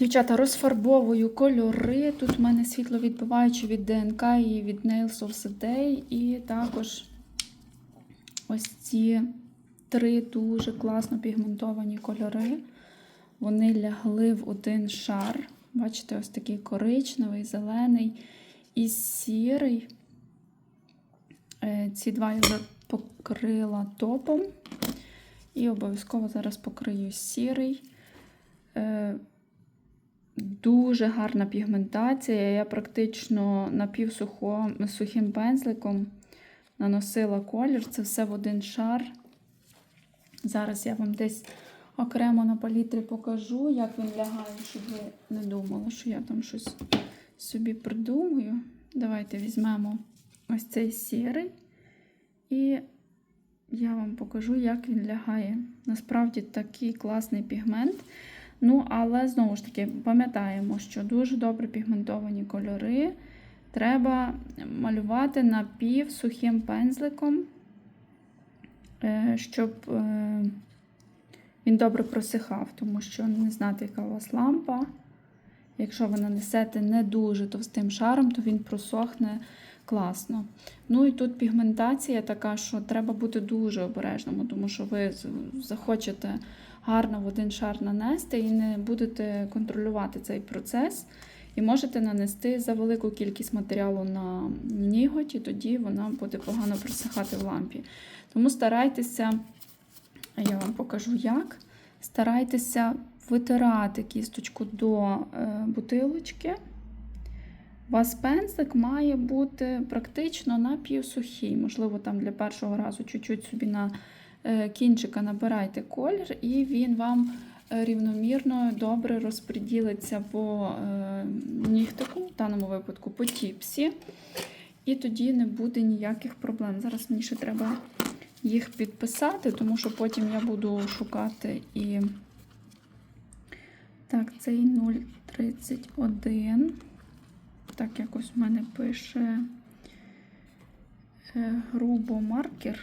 Дівчата, розфарбовую кольори. Тут в мене світловідбиваючі від ДНК і від Nails of the Day. І також ось ці три дуже класно пігментовані кольори. Вони лягли в один шар. Бачите, ось такий коричневий, зелений і сірий. Е, Ці два я вже покрила топом. І обов'язково зараз покрию сірий. Дуже гарна пігментація. Я практично напівсухим пензликом наносила колір. Це все в один шар. Зараз я вам десь окремо на палітрі покажу, як він лягає, щоб ви не думали, що я там щось собі придумую. Давайте візьмемо ось цей сірий. І я вам покажу, як він лягає. Насправді такий класний пігмент. Ну, але знову ж таки, пам'ятаємо, що дуже добре пігментовані кольори треба малювати напівсухим пензликом, е, щоб е, він добре просихав, тому що не знати, яка у вас лампа. Якщо ви нанесете не дуже товстим шаром, то він просохне класно. Ну і тут пігментація така, що треба бути дуже обережним, тому що ви захочете гарно в один шар нанести і не будете контролювати цей процес. І можете нанести за велику кількість матеріалу на ніготь, і тоді вона буде погано просихати в лампі. Тому старайтеся, я вам покажу як. Старайтеся витирати кісточку до е, бутилочки. У вас пензлик має бути практично напівсухий. Можливо, там для першого разу чуть-чуть собі на кінчика набирайте колір, і він вам рівномірно добре розподілиться по е, нігтику, в даному випадку по тіпсі. І тоді не буде ніяких проблем. Зараз мені ще треба їх підписати, тому що потім я буду шукати і. Так, цей 0,31. Так, якось в мене пише е, грубо маркер.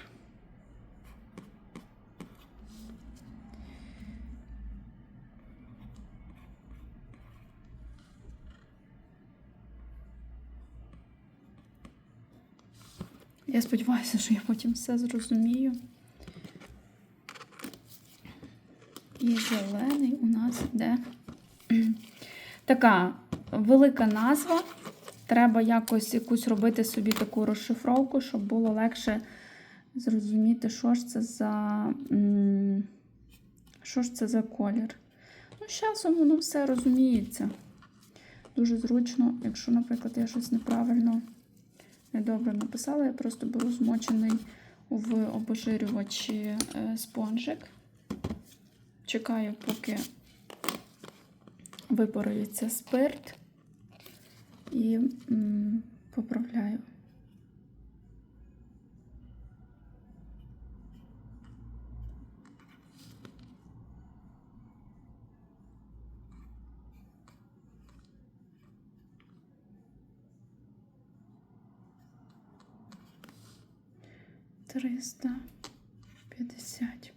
Я сподіваюся, що я потім все зрозумію. І зелений у нас йде така велика назва. Треба якось якусь робити собі таку розшифровку, щоб було легше зрозуміти, що ж це за що ж це за колір. Ну, з часом воно все розуміється. Дуже зручно, якщо, наприклад, я щось неправильно, недобре написала, я просто беру змочений в обожирювачі спонжик. Чекаю, поки випарується спирт і м, поправляю. Триста п'ятдесят.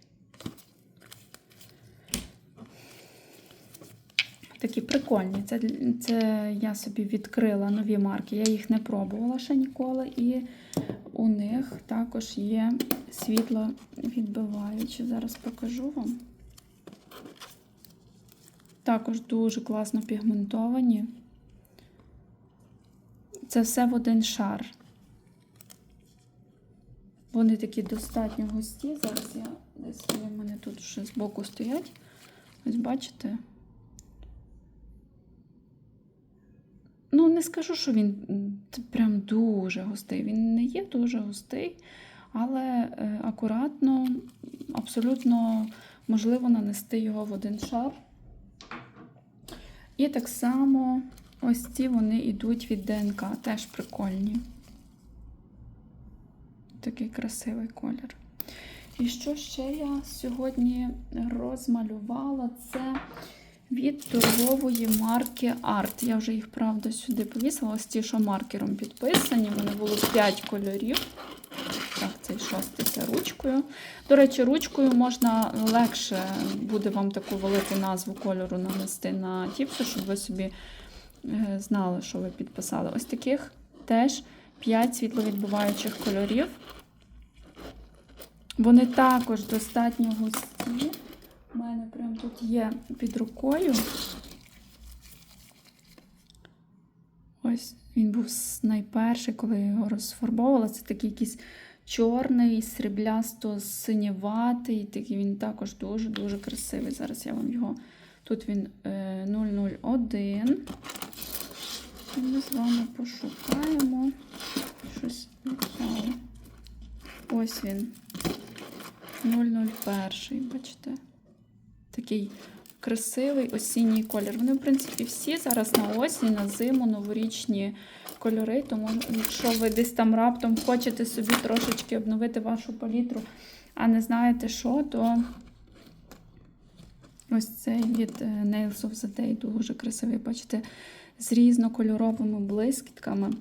Такі прикольні. Це, це я собі відкрила нові марки. Я їх не пробувала ще ніколи. І у них також є світло відбиваючі. Зараз покажу вам. Також дуже класно пігментовані. Це все в один шар. Вони такі достатньо густі. Зараз я десь в мене тут ще збоку стоять. Ось бачите? Ну, не скажу, що він прям дуже густий. Він не є дуже густий, але е, акуратно, абсолютно можливо нанести його в один шар. І так само ось ці вони йдуть від ДНК, теж прикольні. Такий красивий колір. І що ще я сьогодні розмалювала? Це від торгової марки Art. Я вже їх, правда, сюди повісила. Ось ті, що маркером підписані. Вони було 5 кольорів. Так, цей шоститься ручкою. До речі, ручкою можна легше буде вам таку велику назву кольору нанести на тіпсу, щоб ви собі е, знали, що ви підписали. Ось таких теж 5 світловідбиваючих кольорів. Вони також достатньо густі. У мене прям тут є під рукою. Ось він був найперший, коли я його розфарбовувала. Це такий якийсь чорний, сріблясто-синєватий. Такий він також дуже-дуже красивий. Зараз я вам його. Тут він е, 001. Ми з вами пошукаємо. Щось відпало. Ось він. 001, бачите? Такий красивий осінній колір. Вони, в принципі, всі зараз на осінь, на зиму, новорічні кольори. Тому, якщо ви десь там раптом хочете собі трошечки обновити вашу палітру, а не знаєте що, то ось цей від е, Nails of the Day дуже красивий. Бачите, з різнокольоровими блискітками.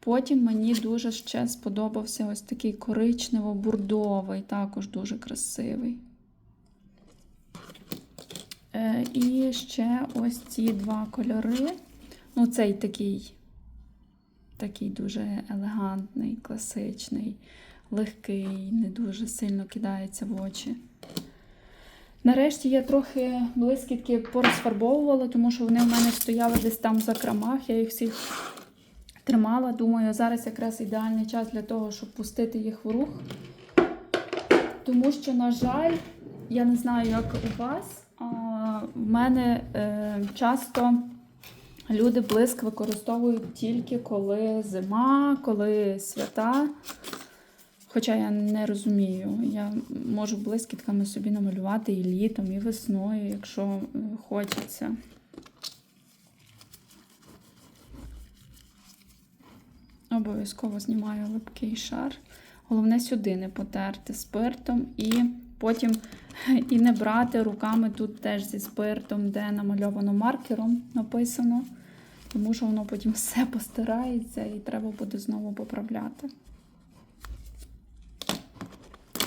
Потім мені дуже ще сподобався ось такий коричнево-бурдовий, також дуже красивий. Е, і ще ось ці два кольори. Ну, цей такий, такий дуже елегантний, класичний, легкий, не дуже сильно кидається в очі. Нарешті я трохи блискітки порозфарбовувала, тому що вони в мене стояли десь там в закромах. Я їх всіх тримала. Думаю, зараз якраз ідеальний час для того, щоб пустити їх в рух. Тому що, на жаль, я не знаю, як у вас, а в мене е, часто люди блиск використовують тільки коли зима, коли свята. Хоча я не розумію, я можу блискітками собі намалювати і літом, і весною, якщо е, хочеться. Обов'язково знімаю липкий шар. Головне сюди не потерти спиртом і потім і не брати руками тут теж зі спиртом, де намальовано маркером написано, тому що воно потім все постирається і треба буде знову поправляти.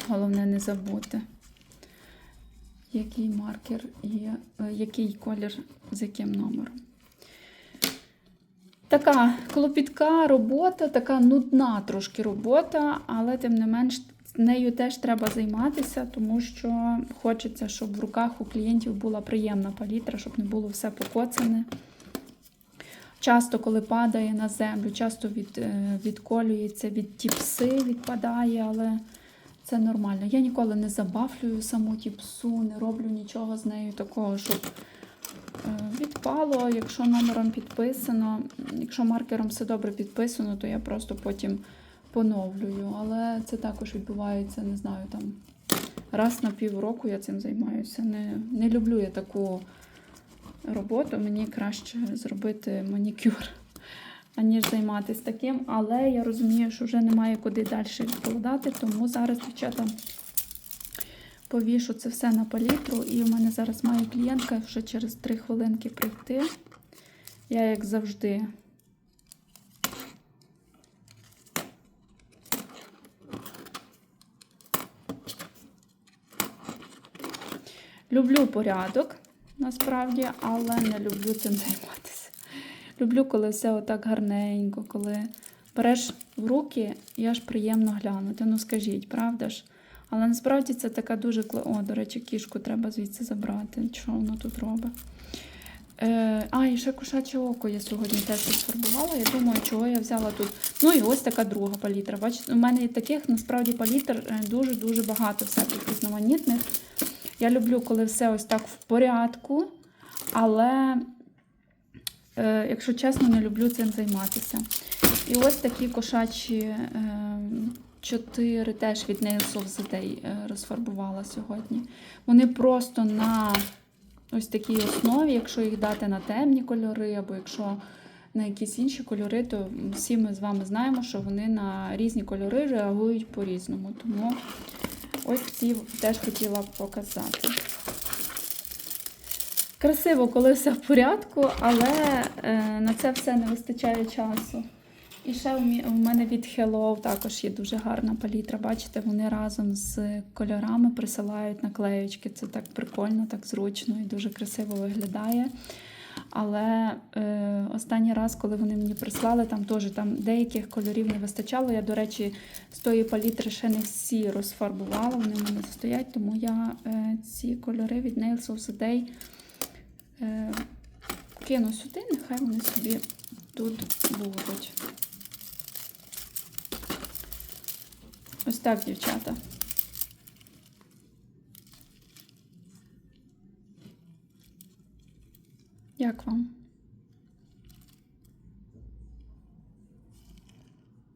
Головне не забути, який маркер і е, який колір з яким номером. Така клопітка робота, така нудна трошки робота, але тим не менш нею теж треба займатися, тому що хочеться, щоб в руках у клієнтів була приємна палітра, щоб не було все покоцане. Часто, коли падає на землю, часто від, е, відколюється від тіпси, відпадає, але це нормально. Я ніколи не забафлюю саму тіпсу, не роблю нічого з нею такого, щоб е, відпало, якщо номером підписано. Якщо маркером все добре підписано, то я просто потім поновлюю. Але це також відбувається, не знаю, там раз на півроку я цим займаюся. Не, не люблю я таку роботу. Мені краще зробити манікюр, аніж займатися таким. Але я розумію, що вже немає куди далі відкладати, тому зараз, дівчата, повішу це все на палітру. І в мене зараз має клієнтка вже через 3 хвилинки прийти. Я, як завжди, люблю порядок, насправді, але не люблю цим займатися. Люблю, коли все отак гарненько, коли береш в руки і аж приємно глянути. Ну скажіть, правда ж? Але насправді це така дуже О, до речі, кішку треба звідси забрати. Що воно тут робить? Е, а, і ще кошаче око я сьогодні теж розфарбувала. Я думаю, чого я взяла тут. Ну і ось така друга палітра. Бачите, у мене таких насправді палітр дуже-дуже багато всяких різноманітних. Я люблю, коли все ось так в порядку, але, якщо чесно, не люблю цим займатися. І ось такі кошачі е, чотири теж від Nails of е, розфарбувала сьогодні. Вони просто на ось такій основі, якщо їх дати на темні кольори, або якщо на якісь інші кольори, то всі ми з вами знаємо, що вони на різні кольори реагують по-різному. Тому ось ці теж хотіла показати. Красиво, коли все в порядку, але е, на це все не вистачає часу. І ще у мене від Hello також є дуже гарна палітра. Бачите, вони разом з кольорами присилають наклеючки. Це так прикольно, так зручно і дуже красиво виглядає. Але е, останній раз, коли вони мені прислали, там теж там деяких кольорів не вистачало. Я, до речі, з тої палітри ще не всі розфарбувала, вони в мене стоять, тому я е, ці кольори від Nails of the Day кину сюди, нехай вони собі тут будуть. Ось так, дівчата.